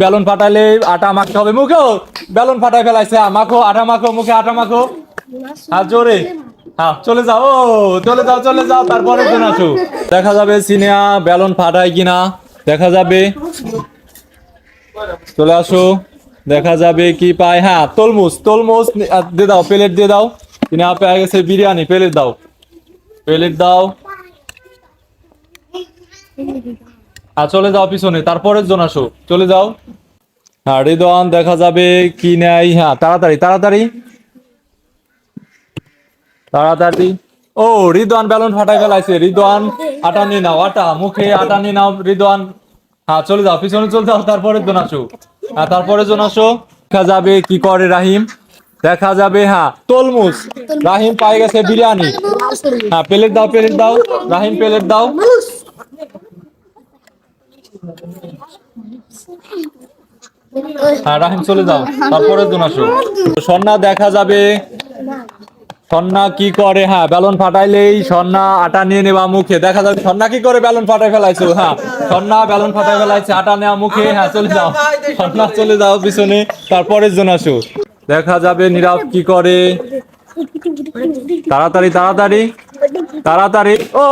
Balloon ফাটাইলে আটা মাখতে হবে। মুখেও বেলুন ফাটাই ফেলাইছে। হ্যাঁ, মাখো আটা মাখো মুখে আটা মাখো। আর জোরে। হ্যাঁ চলে যাও চলে যাও চলে যাও তারপরে আসো। দেখা যাবে সিনেমা বেলুন ফাটায় কিনা। দেখা যাবে। চলে আসো। দেখা যাবে কি পায়। হ্যাঁ তলমুজ তলমুজ দিয়ে দাও প্লেট দিয়ে দাও। কিনে পেয়ে গেছে বিরিয়ানি প্লেট দাও। প্লেট দাও। আর চলে যাও পিছনে, তারপরের জন আসো। চলে যাও। হ্যাঁ রিদওয়ান, দেখা যাবে কি নাই হ্যাঁ তাড়াতাড়ি তাড়াতাড়ি। তাড়াতাড়ি। ও, রিদওয়ান বেলুন ফাটাই ফেলাইছে। রিদওয়ান, আটা নিয়ে নাও, আটা, মুখে আটা নিয়ে নাও, রিদওয়ান। হ্যাঁ চলে যাও, পিছনে চলে যাও তারপরে জন আসো। হ্যাঁ তারপরে জন আসো। দেখা যাবে কি করে রাহিম? দেখা যাবে হ্যাঁ তলমুজ রাহিম পাই গেছে বিরিয়ানি। হ্যাঁ প্লেট দাও প্লেট দাও। রাহিম প্লেট দাও। হ্যাঁ রাহিম, চলে যাও। তারপরে জন সন্না দেখা যাবে। সন্না কি করে? হ্যাঁ বেলুন ফাটাইলেই সন্না আটা নিয়ে নেবা মুখে। দেখা যাবে সন্না কি করে বেলুন ফাটাই ফেলাইছো? হ্যাঁ সন্না বেলুন ফাটাই ফেলাইছে, আটা নেওয়া মুখে। হ্যাঁ চলে যাও। সন্না চলে যাও পিছনে। তারপরের জন আসো। দেখা যাবে নীরব কি করে। তাড়াতাড়ি তাড়াতাড়ি। তাড়াতাড়ি। ও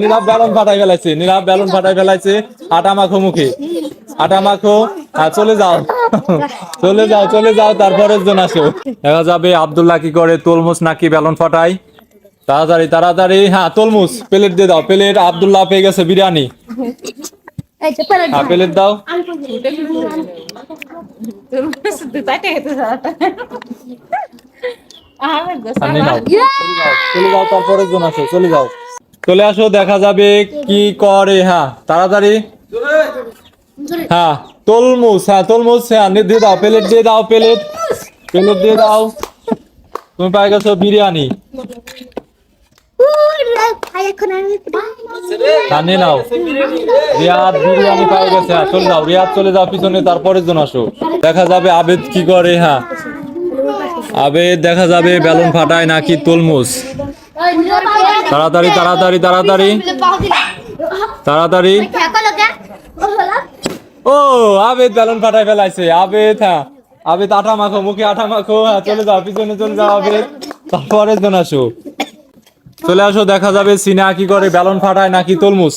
নীরব বেলুন ফাটাই ফেলাইছে নীরব বেলুন ফাটাই ফেলাইছে। আটা মাখো মুখে। আটা মাখো হ্যাঁ চলে যাও। চলে যাও চলে যাও তারপরের জন আসো। দেখা যাবে আব্দুল্লাহ কি করে তরমুজ নাকি বেলুন ফাটাই তাড়াতাড়ি তাড়াতাড়ি হ্যাঁ তরমুজ প্লেট দিয়ে দাও। প্লেট আবদুল্লাহ পেয়ে গেছে বিরিয়ানি। হ্যাঁ প্লেট দাও। নাও। চলে যাও তারপরের জন আসো চলে যাও। চলে আসো দেখা যাবে কি করে হ্যাঁ তাড়াতাড়ি। হ্যাঁ তলমুজ হ্যাঁ তলমুজ হ্যাঁ দিয়ে দাও প্লেট দিয়ে দাও প্লেট প্লেট দিয়ে দাও। তুমি পাই গেছো বিরিয়ানি। হ্যাঁ নাও। রিয়াদ বিরিয়ানি পাই গেছে হ্যাঁ চলে যাও। রিয়াদ চলে যাও পিছনে তারপরের জন আসো। দেখা যাবে আবেদ কি করে হ্যাঁ। আবেদ দেখা যাবে বেলুন ফাটায় নাকি তলমুজ। তাড়াতাড়ি তাড়াতাড়ি তাড়াতাড়ি। তাড়াতাড়ি। ও আবেদ বেলুন ফাটায় ফেলাইছে। আবেদ হ্যাঁ আবেদ আঠা মাখো, মুখে আঠা মাখো। হ্যাঁ চলে যাও, পিছনে চলে যাও আবেদ তারপরে জন আসো। চলে আসো, দেখা যাবে সিনিয়া কি করে বেলুন ফাটায় নাকি তরমুজ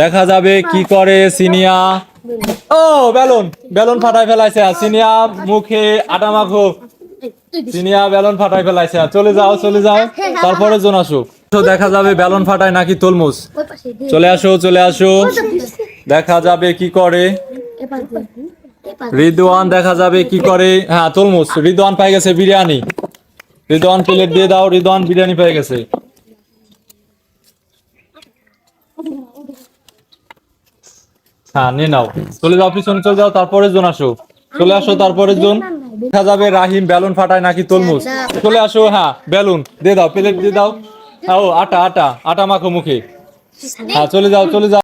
দেখা যাবে কি করে সিনিয়া। ও, বেলুন বেলুন ফাটাই ফেলাইছে। সিনিয়া মুখে আটা মাখো। সিনিয়া বেলুন ফাটাই ফেলাইছে। চলে যাও চলে যাও, তারপরে দেখা যাবে বেলুন ফাটায় নাকি তরমুজ। চলে আসো চলে আসো। দেখা যাবে কি করে? রিদওয়ান দেখা যাবে কি করে? হ্যাঁ রিদওয়ান পাই গেছে বিরিয়ানি। রিদওয়ান প্লেট দিয়ে দাও, রিদওয়ান বিরিয়ানি পেয়ে গেছে। হ্যাঁ নিয়ে নাও। চলে যাও, পিছনে চলে যাও, তারপরে জন আসো। চলে আসো, তারপরে জন। দেখা যাবে রাহিম বেলুন ফাটায় নাকি তরমুজ? চলে আসো হ্যাঁ বেলুন দিয়ে দাও প্লেট দিয়ে দাও। হ্যাঁ ও আটা আটা আটা মাখো মুখে। হ্যাঁ চলে যাও চলে যাও।